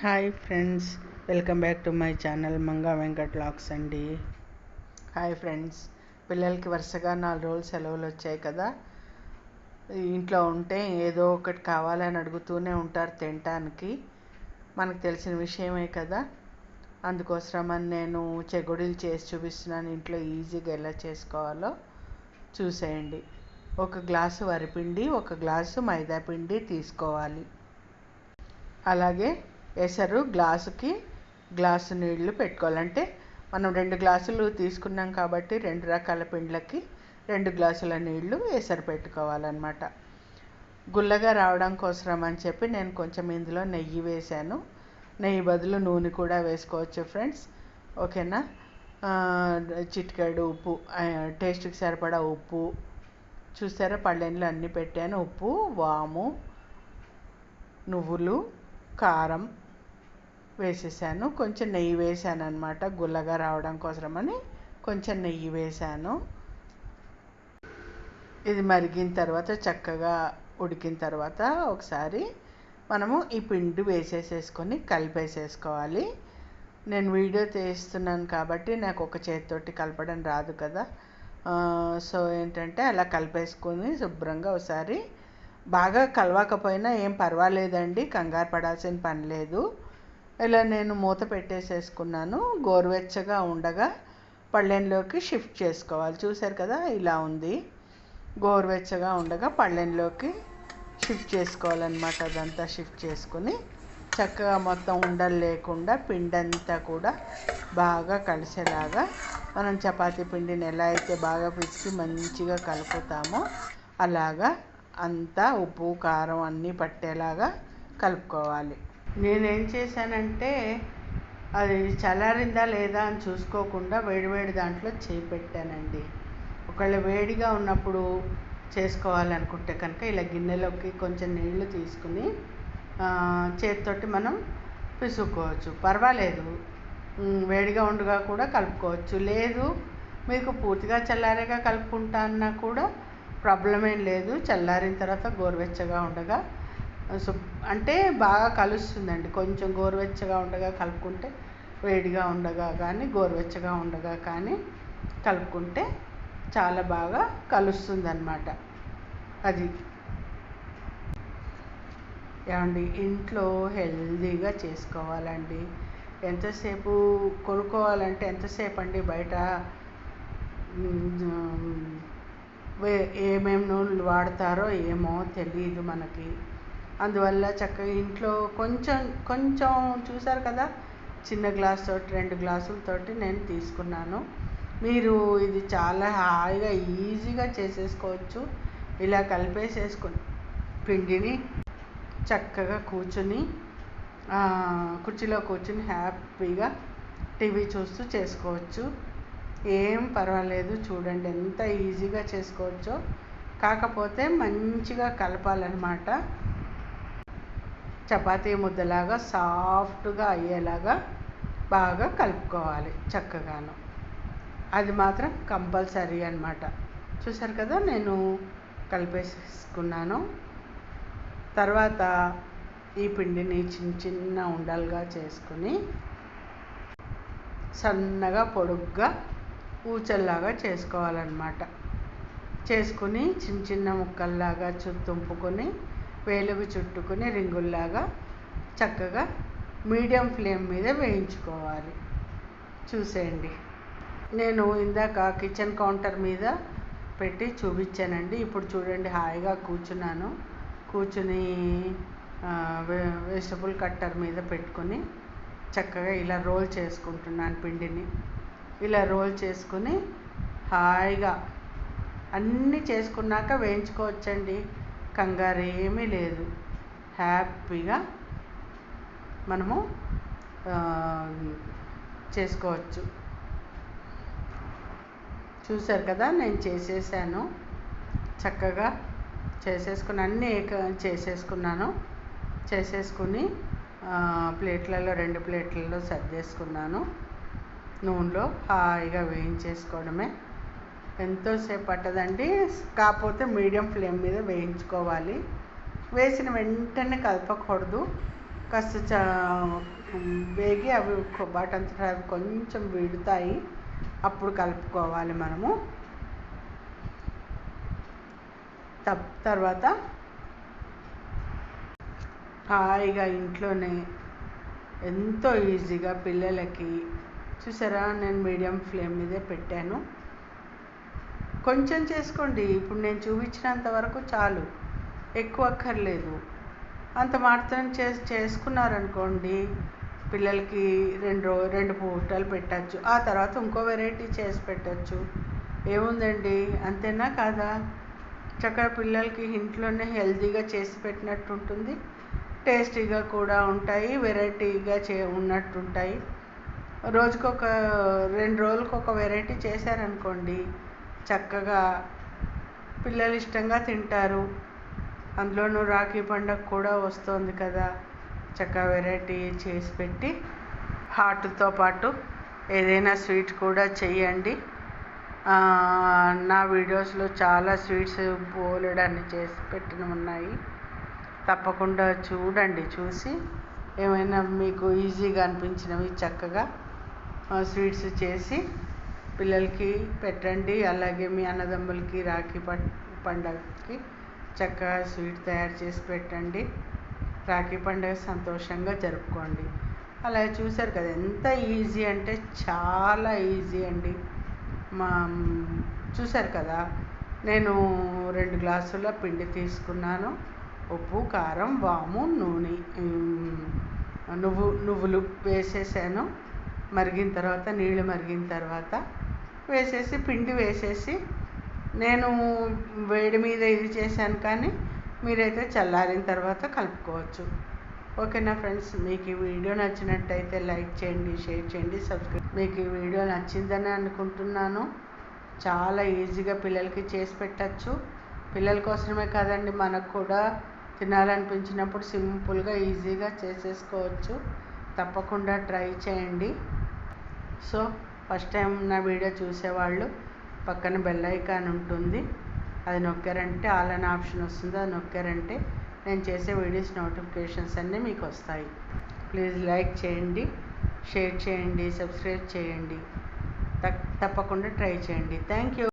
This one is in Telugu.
Hi friends welcome back to my channel Manga Venkat lakhs అండి. హాయ్ ఫ్రెండ్స్ పిల్లలకి వరుసగా నాలుగు రోజులు సెలవులు వచ్చాయి కదా. ఇంట్లో ఉంటే ఏదో ఒకటి కావాలని అడుగుతూనే ఉంటారు తినటానికి. మనకు తెలిసిన విషయమే కదా. అందుకోసమని నేను చెగుడులు చేసి చూపిస్తున్నాను ఇంట్లో ఈజీగా ఎలా చేసుకోవాలో. చూసేయండి. ఒక గ్లాసు వరిపిండి ఒక గ్లాసు మైదా పిండి తీసుకోవాలి. అలాగే ఎసరు గ్లాసుకి గ్లాసు నీళ్ళు పెట్టుకోవాలంటే మనం రెండు గ్లాసులు తీసుకున్నాం కాబట్టి రెండు రకాల పిండ్లకి రెండు గ్లాసుల నీళ్ళు ఎసరు పెట్టుకోవాలన్నమాట. గుల్లగా రావడం కోసం అని చెప్పి నేను కొంచెం ఇందులో నెయ్యి వేశాను. నెయ్యి బదులు నూనె కూడా వేసుకోవచ్చు ఫ్రెండ్స్. ఓకేనా? చిటికెడు ఉప్పు టేస్ట్కి సరిపడా ఉప్పు. చూసారా? పళ్ళెండ్లు అన్నీ పెట్టాను. ఉప్పు వాము నువ్వులు కారం. వేసేసాను. కొంచెం నెయ్యి వేసాను అనమాట గుల్లగా రావడం కోసమని. కొంచెం నెయ్యి వేసాను. ఇది మరిగిన తర్వాత చక్కగా ఉడికిన తర్వాత ఒకసారి మనము ఈ పిండి వేసేసేసుకొని కలిపేసేసుకోవాలి. నేను వీడియో తీస్తున్నాను కాబట్టి నాకు ఒక చేతితోటి కలపడం రాదు కదా. సో ఏంటంటే అలా కలిపేసుకొని శుభ్రంగా ఒకసారి బాగా కలవకపోయినా ఏం పర్వాలేదండి. కంగారు పడాల్సిన పని లేదు. ఇలా నేను మూత పెట్టేసేసుకున్నాను. గోరువెచ్చగా ఉండగా పళ్ళెంలోకి షిఫ్ట్ చేసుకోవాలి. చూసారు కదా ఇలా ఉంది. గోరువెచ్చగా ఉండగా పళ్ళెంలోకి షిఫ్ట్ చేసుకోవాలన్నమాట. అదంతా షిఫ్ట్ చేసుకుని చక్కగా మొత్తం ఉండలు లేకుండా పిండి అంతా కూడా బాగా కలిసేలాగా మనం చపాతీ పిండిని ఎలా అయితే బాగా పిసికి మంచిగా కలుపుతామో అలాగా అంతా ఉప్పు కారం అన్నీ పట్టేలాగా కలుపుకోవాలి. నేనేం చేశానంటే అది చల్లారిందా లేదా అని చూసుకోకుండా వేడివేడి దాంట్లో చేయి పెట్టానండి. ఒకవేళ వేడిగా ఉన్నప్పుడు చేసుకోవాలనుకుంటే కనుక ఇలా గిన్నెలోకి కొంచెం నీళ్ళు తీసుకుని చేతితోటి మనం పిసుక్కోవచ్చు. పర్వాలేదు. వేడిగా ఉండగా కూడా కలుపుకోవచ్చు. లేదు మీకు పూర్తిగా చల్లారేగా కలుపుకుంటా అన్నా కూడా ప్రాబ్లం ఏం లేదు. చల్లారిన తర్వాత గోరువెచ్చగా ఉండగా అంటే బాగా కలుస్తుందండి. కొంచెం గోరువెచ్చగా ఉండగా కలుపుకుంటే వేడిగా ఉండగా కానీ గోరువెచ్చగా ఉండగా కానీ కలుపుకుంటే చాలా బాగా కలుస్తుంది అన్నమాట అది. ఏమండి? ఇంట్లో హెల్తీగా చేసుకోవాలండి. ఎంతసేపు కొనుక్కోవాలంటే ఎంతసేపు అండి బయట ఏమేమి నూనెలు వాడతారో ఏమో తెలియదు మనకి. అందువల్ల చక్కగా ఇంట్లో కొంచెం కొంచెం చూసారు కదా చిన్న గ్లాస్ తోటి రెండు గ్లాసులతోటి నేను తీసుకున్నాను. మీరు ఇది చాలా హాయిగా ఈజీగా చేసేసుకోవచ్చు. ఇలా కలిపేసేసుకుని పిండిని చక్కగా కూర్చుని కుర్చీలో కూర్చుని హ్యాపీగా టీవీ చూస్తూ చేసుకోవచ్చు. ఏం పర్వాలేదు చూడండి ఎంత ఈజీగా చేసుకోవచ్చో. కాకపోతే మంచిగా కలపాలన్నమాట. చపాతీ ముద్దలాగా సాఫ్ట్గా అయ్యేలాగా బాగా కలుపుకోవాలి చక్కగాను. అది మాత్రం కంపల్సరీ అనమాట చూసారు కదా నేను కలిపేసుకున్నాను. తర్వాత ఈ పిండిని చిన్న చిన్న ఉండలుగా చేసుకుని సన్నగా పొడుగ్గా ఊచల్లాగా చేసుకోవాలన్నమాట. చేసుకుని చిన్న చిన్న ముక్కల్లాగా తుంపుకొని వేలుగు చుట్టుకుని రింగుల్లాగా చక్కగా మీడియం ఫ్లేమ్ మీద వేయించుకోవాలి. చూసేయండి. నేను ఇందాక కిచెన్ కౌంటర్ మీద పెట్టి చూపించానండి. ఇప్పుడు చూడండి హాయిగా కూర్చున్నాను. కూర్చుని వెజిటబుల్ కట్టర్ మీద పెట్టుకొని చక్కగా ఇలా రోల్ చేసుకుంటున్నాను పిండిని. ఇలా రోల్ చేసుకుని హాయిగా అన్నీ చేసుకున్నాక వేయించుకోవచ్చండి. కంగారు ఏమీ లేదు. హ్యాపీగా మనము చేసుకోవచ్చు. చూసారు కదా నేను చేసేసాను. చక్కగా చేసేసుకుని అన్నీ చేసేసుకున్నాను. చేసేసుకుని ప్లేట్లలో రెండు ప్లేట్లలో సర్దేసుకున్నాను. నూనెలో హాయిగా వేయించేసుకోవడమే. ఎంతోసేపు పట్టదండి కాకపోతే మీడియం ఫ్లేమ్ మీద వేయించుకోవాలి. వేసిన వెంటనే కలపకూడదు. కాస్త చ వేగి అవి బాటంతటా అవి కొంచెం విడుతాయి. అప్పుడు కలుపుకోవాలి మనము. తప్ తర్వాత హాయిగా ఇంట్లోనే ఎంతో ఈజీగా పిల్లలకి చూసారా? నేను మీడియం ఫ్లేమ్ మీదే పెట్టాను. కొంచెం చేసుకోండి. ఇప్పుడు నేను చూపించినంత వరకు చాలు. ఎక్కువ అక్కర్లేదు. అంత మాత్రం చే చేసుకున్నారనుకోండి పిల్లలకి రెండు రెండు పూటలు పెట్టచ్చు. ఆ తర్వాత ఇంకో వెరైటీ చేసి పెట్టచ్చు. ఏముందండి? అంతేనా కాదా? చక్కగా పిల్లలకి ఇంట్లోనే హెల్తీగా చేసి పెట్టినట్టు ఉంటుంది టేస్టీగా కూడా ఉంటాయి. వెరైటీగా చే ఉన్నట్టుంటాయి. రోజుకొక రెండు రోజులకు ఒక వెరైటీ చేశారనుకోండి చక్కగా పిల్లలు ఇష్టంగా తింటారు అందులోనూ రాఖీ పండగ కూడా వస్తుంది కదా. చక్కగా వెరైటీ చేసి పెట్టి హాట్తో పాటు ఏదైనా స్వీట్ కూడా చెయ్యండి. నా వీడియోస్లో చాలా స్వీట్స్ బోలెడన్ని చేసి పెట్టిన ఉన్నాయి. తప్పకుండా చూడండి చూసి ఏమైనా మీకు ఈజీగా అనిపించినవి చక్కగా స్వీట్స్ చేసి పిల్లలకి పెట్టండి అలాగే మీ అన్నదమ్ములకి రాఖీ పండగకి చక్కగా స్వీట్ తయారు చేసి పెట్టండి. రాఖీ పండుగ సంతోషంగా జరుపుకోండి. అలా చూసారు కదా ఎంత ఈజీ అంటే చాలా ఈజీ అండి. మా చూసారు కదా నేను రెండు గ్లాసుల పిండి తీసుకున్నాను. ఉప్పు కారం వాము నూనె నువ్వు నువ్వులు వేసేసాను. మరిగిన తర్వాత నీళ్ళు మరిగిన తర్వాత వేసేసి పిండి వేసేసి నేను వేడి మీద ఇది చేశాను కానీ మీరైతే చల్లారిన తర్వాత కలుపుకోవచ్చు. ఓకేనా ఫ్రెండ్స్? మీకు ఈ వీడియో నచ్చినట్టయితే లైక్ చేయండి షేర్ చేయండి సబ్స్క్రైబ్ మీకు ఈ వీడియో నచ్చిందని అనుకుంటున్నాను. చాలా ఈజీగా పిల్లలకి చేసి పెట్టచ్చు. పిల్లల కోసమే కాదండి మనకు కూడా తినాలనిపించినప్పుడు సింపుల్గా ఈజీగా చేసేసుకోవచ్చు. తప్పకుండా ట్రై చేయండి. సో ఫస్ట్ టైం నా వీడియో చూసేవాళ్ళు. పక్కన బెల్ ఐకాన్ ఉంటుంది. అది నొక్కారంటే ఆల్ అనే ఆప్షన్ వస్తుంది. అది నొక్కారంటే నేను చేసే వీడియోస్ నోటిఫికేషన్స్ అన్నీ మీకు వస్తాయి. ప్లీజ్ లైక్ చేయండి షేర్ చేయండి సబ్స్క్రైబ్ చేయండి. తప్పకుండా ట్రై చేయండి. Thank you.